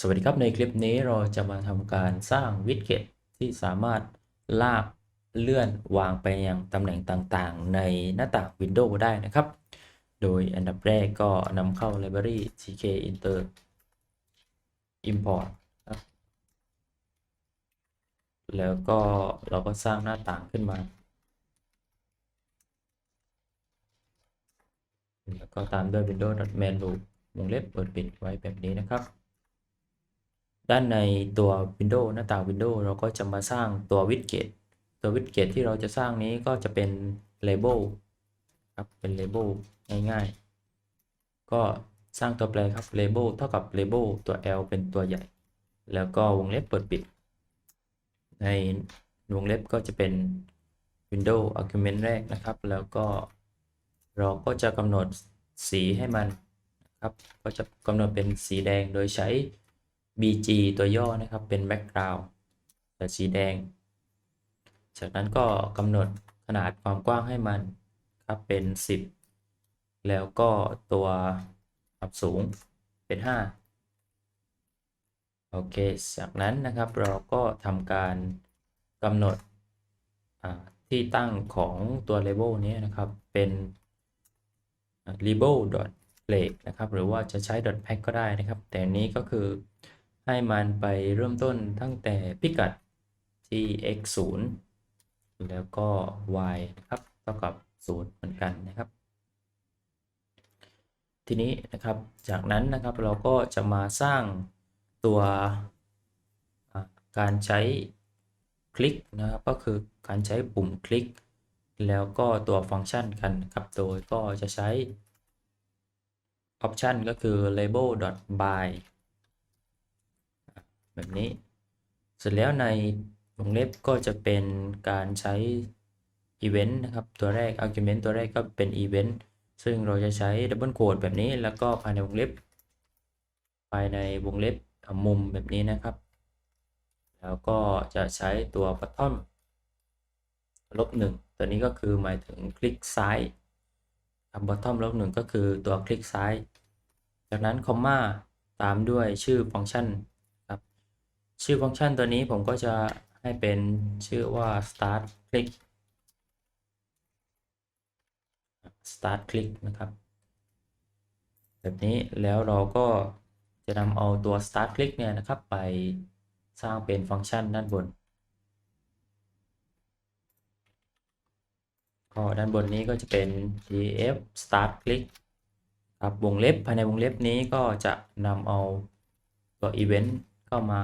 สวัสดีครับในคลิปนี้เราจะมาทำการสร้างวิดเก็ตที่สามารถลากเลื่อนวางไปยังตำแหน่งต่างๆ ในหน้าต่าง Windows ได้นะครับ โดยอันดับแรกก็นำเข้า Library tk inter import แล้วก็เราก็สร้างหน้าต่างขึ้นมา แล้วก็ตามด้วย windows.main loop วงเล็บเปิดปิดไว้แบบนี้นะครับ ด้านในตัว Windows หน้าต่าง Windows เราก็จะมาสร้างตัว widget ตัว widget ที่เราจะสร้างนี้ก็จะเป็น label ครับเป็น label ง่ายๆ ก็สร้างตัวแปรครับ label เท่ากับ label ตัว L เป็นตัวใหญ่ แล้วก็วงเล็บเปิดปิด ในวงเล็บก็จะเป็น Windows argument แรกนะครับ แล้วก็เราก็จะกำหนดสีให้มันครับ ก็จะกำหนดเป็นสีแดงโดยใช้ bg ตัวย่อนะครับเป็น background แต่สีแดง จากนั้นก็กำหนดขนาดความกว้างให้มันครับเป็น 10 แล้วก็ตัวปรับสูงเป็น 5 โอเค จากนั้นนะครับเราก็ทำการกำหนดที่ตั้งของตัว label นี้นะครับเป็น label break นะครับ หรือว่าจะใช้ pack ก็ได้นะครับ แต่นี้ก็คือ ให้มันไปเริ่มต้นตั้งแต่พิกัดที่ x 0แล้วก็ y นะครับเท่ากับ 0 เหมือนกันนะครับ ทีนี้นะครับจากนั้นนะครับเราก็จะมาสร้างตัวการใช้คลิกนะครับก็คือการใช้ปุ่มคลิก แล้วก็ตัวฟังก์ชันกันครับโดยก็จะใช้ option ก็คือ label by แบบนี้ เสร็จแล้วในวงเล็บก็จะเป็นการใช้ event นะครับ ตัวแรก argument ตัวแรกก็เป็น event ซึ่งเราจะใช้ double quote แบบนี้ แล้วก็ภายในวงเล็บ ภายในวงเล็บมุมแบบนี้นะครับ แล้วก็จะใช้ตัว bottom ลบหนึ่งตัวนี้ก็คือหมายถึงคลิกซ้ายครับ bottom ลบหนึ่งก็คือตัวคลิกซ้าย จากนั้นคอมมาตามด้วยชื่อฟังก์ชัน ชื่อฟังก์ชันตัวนี้ผมก็จะให้เป็นชื่อว่า start click start click นะครับ แบบนี้แล้วเราก็จะนำเอาตัว start click เนี่ยนะครับ ไปสร้างเป็นฟังก์ชันด้านบนก็ด้านบนนี้ก็จะเป็น df start click ครับวงเล็บภายในวงเล็บนี้ก็จะนำเอาตัว event เข้ามา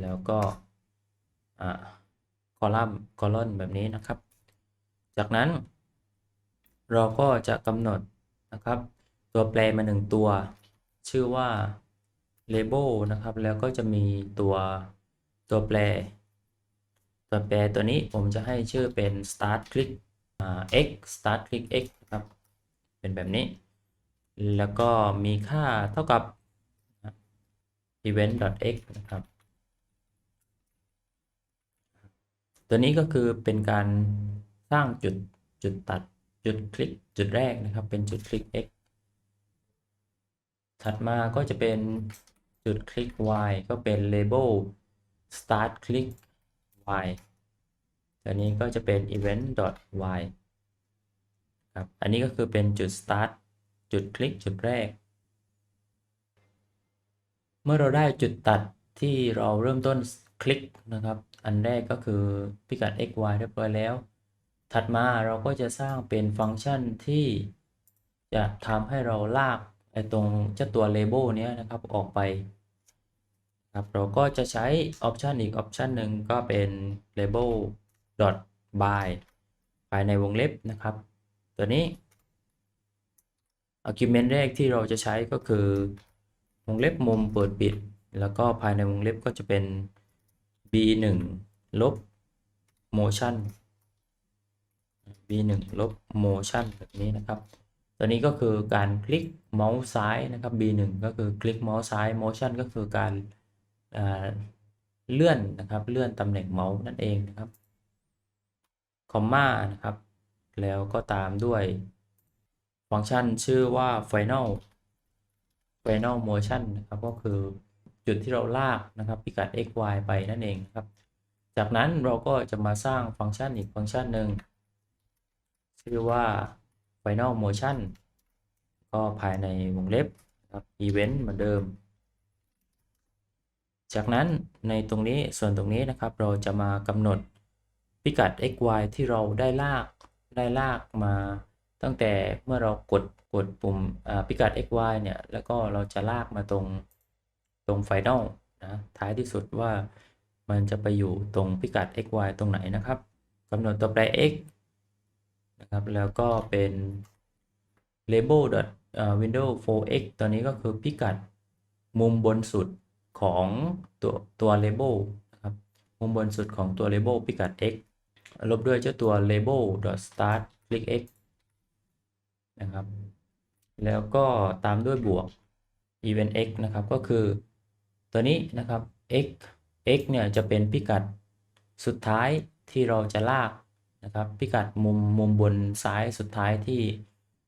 แล้วก็คอลัมน์คอลอนแบบนี้นะครับ จากนั้น เราก็จะกำหนดนะครับ ตัวแปรมาหนึ่งตัว ชื่อว่า label นะครับ แล้วก็จะมีตัวตัวแปร ตัวแปรตัวนี้ผมจะให้ชื่อเป็น start click x start click x ครับ เป็นแบบนี้ แล้วก็มีค่าเท่ากับ event x นะครับ ตัวนี้ก็คือเป็นการสร้างจุดจุดตัดจุดคลิกจุดแรกนะครับ เป็นจุดคลิก x ถัดมาก็จะเป็นจุดคลิก y ก็เป็น label start click y ตัวนี้ก็จะเป็น event y ครับอันนี้ก็คือเป็นจุด start จุดคลิกจุดแรก เมื่อเราได้จุดตัดที่เราเริ่มต้นคลิกนะครับ อันแรกก็คือพิกัด x y เรียบร้อยแล้ว ถัดมาเราก็จะสร้างเป็นฟังก์ชันที่จะทำให้เราลากไอ้ตรงเจ้าตัว label นี้ยนะครับออกไปครับเราก็จะใช้ออปชันอีกออปชันหนึ่งก็เป็น label dot by ภายในวงเล็บนะครับ ตัวนี้ argument แรกที่เราจะใช้ก็คือ วงเล็บมุมเปิดปิด แล้วก็ภายในวงเล็บก็จะเป็น b 1ลบ motion b 1ลบ motion แบบนี้นะครับ ตัวนี้ก็คือการคลิกเมาส์ซ้ายนะครับ b 1ก็คือคลิกเมาส์ซ้าย motion ก็คือการเลื่อนนะครับ เลื่อนตำแหน่งเมาส์นั่นเองนะครับ คอมมานะครับ แล้วก็ตามด้วยฟังก์ชันชื่อว่า final final motion นะครับ ก็คือ จุดที่เราลากนะครับพิกัด x y ไปนั่นเองครับ จากนั้นเราก็จะมาสร้างฟังก์ชันอีกฟังก์ชันหนึ่งชื่อว่า final motion ก็ภายในวงเล็บครับ event เหมือนเดิม จากนั้นในตรงนี้ส่วนตรงนี้นะครับ เราจะมากำหนดพิกัด x y ที่เราได้ลากได้ลากมาตั้งแต่เมื่อเรากดกดปุ่มพิกัด x y เนี่ย แล้วก็เราจะลากมาตรง ตรง final นะท้ายที่สุดว่ามันจะไปอยู่ตรงพิกัด x y ตรงไหนนะครับกำหนดตัวแปร x นะครับแล้วก็เป็น label window 4x ตัวนี้ก็คือพิกัดมุมบนสุดของตัวตัว label นะครับมุมบนสุดของตัว label พิกัด x ลบด้วยเจ้าตัว label start click x นะครับ แล้วก็ตามด้วยบวก event x นะครับ ก็คือ ตัวนี้นะครับ x x เนี่ยจะเป็นพิกัดสุดท้ายที่เราจะลากนะครับพิกัดมุมมุมบนซ้ายสุดท้ายที่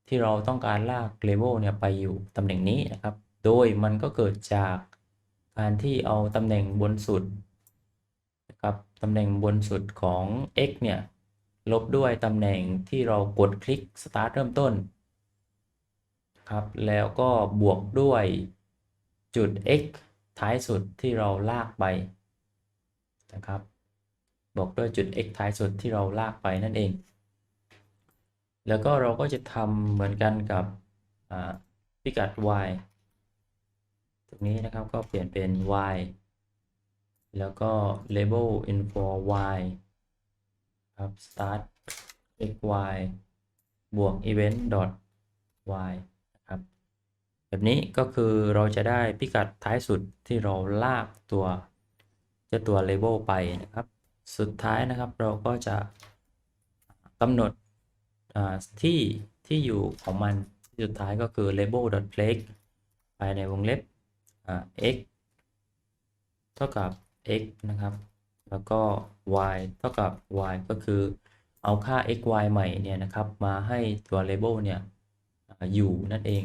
ที่เราต้องการลาก label เนี่ยไปอยู่ตำแหน่งนี้นะครับ โดยมันก็เกิดจากการที่เอาตำแหน่งบนสุดนะครับตำแหน่งบนสุดของ x เนี่ยลบด้วยตำแหน่งที่เรากดคลิก start เริ่มต้นครับแล้วก็บวกด้วยจุด x ท้ายสุดที่เราลากไปนะครับบวกด้วยจุด x ท้ายสุดที่เราลากไปนั่นเอง แล้วก็เราก็จะทำเหมือนกันกับพิกัด y ตรงนี้นะครับก็เปลี่ยนเป็น y แล้วก็ label info y ครับ start x y บวก event dot y แบบนี้ก็คือเราจะได้พิกัดท้ายสุดที่เราลากตัวเจ้าตัว label ไปนะครับ สุดท้ายนะครับเราก็จะกำหนดที่ที่อยู่ของมันสุดท้ายก็คือ label.place ภายในวงเล็บ x เท่ากับ x นะครับ แล้วก็ y เท่ากับ y ก็คือเอาค่า x y ใหม่เนี่ยนะครับ มาให้ตัว label เนี่ยอยู่นั่นเอง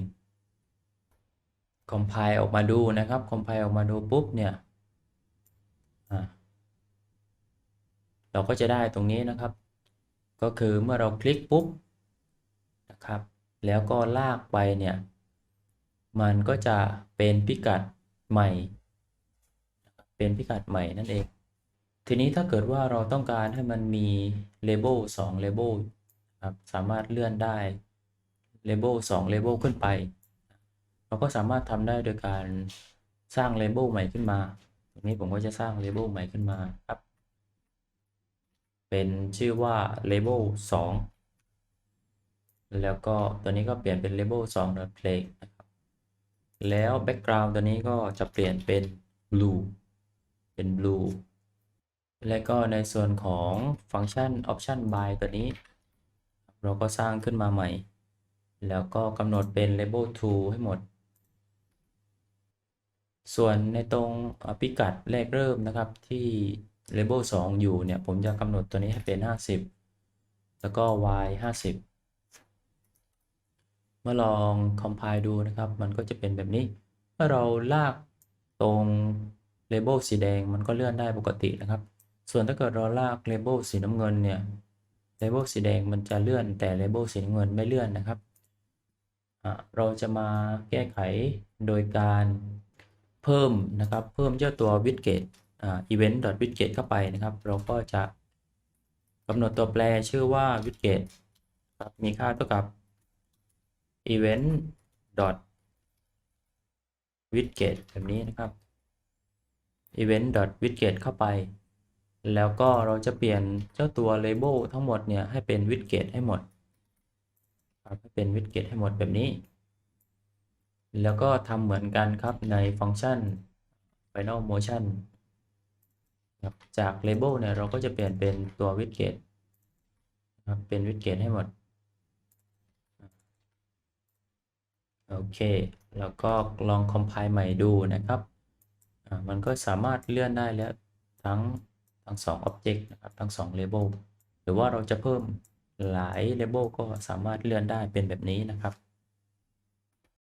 compile ออกมาดูนะครับ compile ออกมาดูปุ๊บเนี่ยเราก็จะได้ตรงนี้นะครับ ก็คือเมื่อเราคลิกปุ๊บนะครับ แล้วก็ลากไปเนี่ย มันก็จะเป็นพิกัดใหม่ เป็นพิกัดใหม่นั่นเอง ทีนี้ถ้าเกิดว่าเราต้องการให้มันมี label 2 label ครับสามารถเลื่อนได้ label 2 label ขึ้นไป เราก็สามารถทำได้โดยการสร้าง label ใหม่ขึ้นมาตรงนี้ผมก็จะสร้าง label ใหม่ขึ้นมาครับ เป็นชื่อว่า label 2แล้วก็ตัวนี้ก็เปลี่ยนเป็น label 2 play นะครับ แล้ว background ตัวนี้ก็จะเปลี่ยนเป็น blue เป็น blue และก็ในส่วนของฟังก์ชัน option by ตัวนี้ เราก็สร้างขึ้นมาใหม่ แล้วก็กำหนดเป็น label to ให้หมด ส่วนในตรงพิกัดแรกเริ่มนะครับที่ label 2 อยู่เนี่ย ผมจะกำหนดตัวนี้ให้เป็น 50 แล้วก็ y 50 เมื่อลอง compile ดูนะครับ มันก็จะเป็นแบบนี้ เมื่อเราลากตรง label สีแดงมันก็เลื่อนได้ปกตินะครับ ส่วนถ้าเกิดเราลาก label สีน้ำเงินเนี่ย label สีแดงมันจะเลื่อนแต่ label สีน้ำเงินไม่เลื่อนนะครับ เราจะมาแก้ไขโดยการ เพิ่มนะครับเพิ่มเจ้าตัว widget event widget เข้าไปนะครับ เราก็จะกำหนดตัวแปรชื่อว่า widget มีค่าเท่ากับ event widget แบบนี้นะครับ event widget เข้าไป แล้วก็เราจะเปลี่ยนเจ้าตัว label ทั้งหมดเนี่ยให้เป็น widget ให้หมดครับให้เป็น widget ให้หมดแบบนี้ แล้วก็ทำเหมือนกันครับในฟังก์ชัน final motion ครับจาก label เนี่ยเราก็จะเปลี่ยนเป็นตัว widget ครับเป็น widget ให้หมด โอเค แล้วก็ลอง compile ใหม่ดูนะครับ มันก็สามารถเลื่อนได้แล้วทั้งทั้งสอง object นะครับทั้งสอง label หรือว่าเราจะเพิ่มหลาย label ก็สามารถเลื่อนได้เป็นแบบนี้นะครับ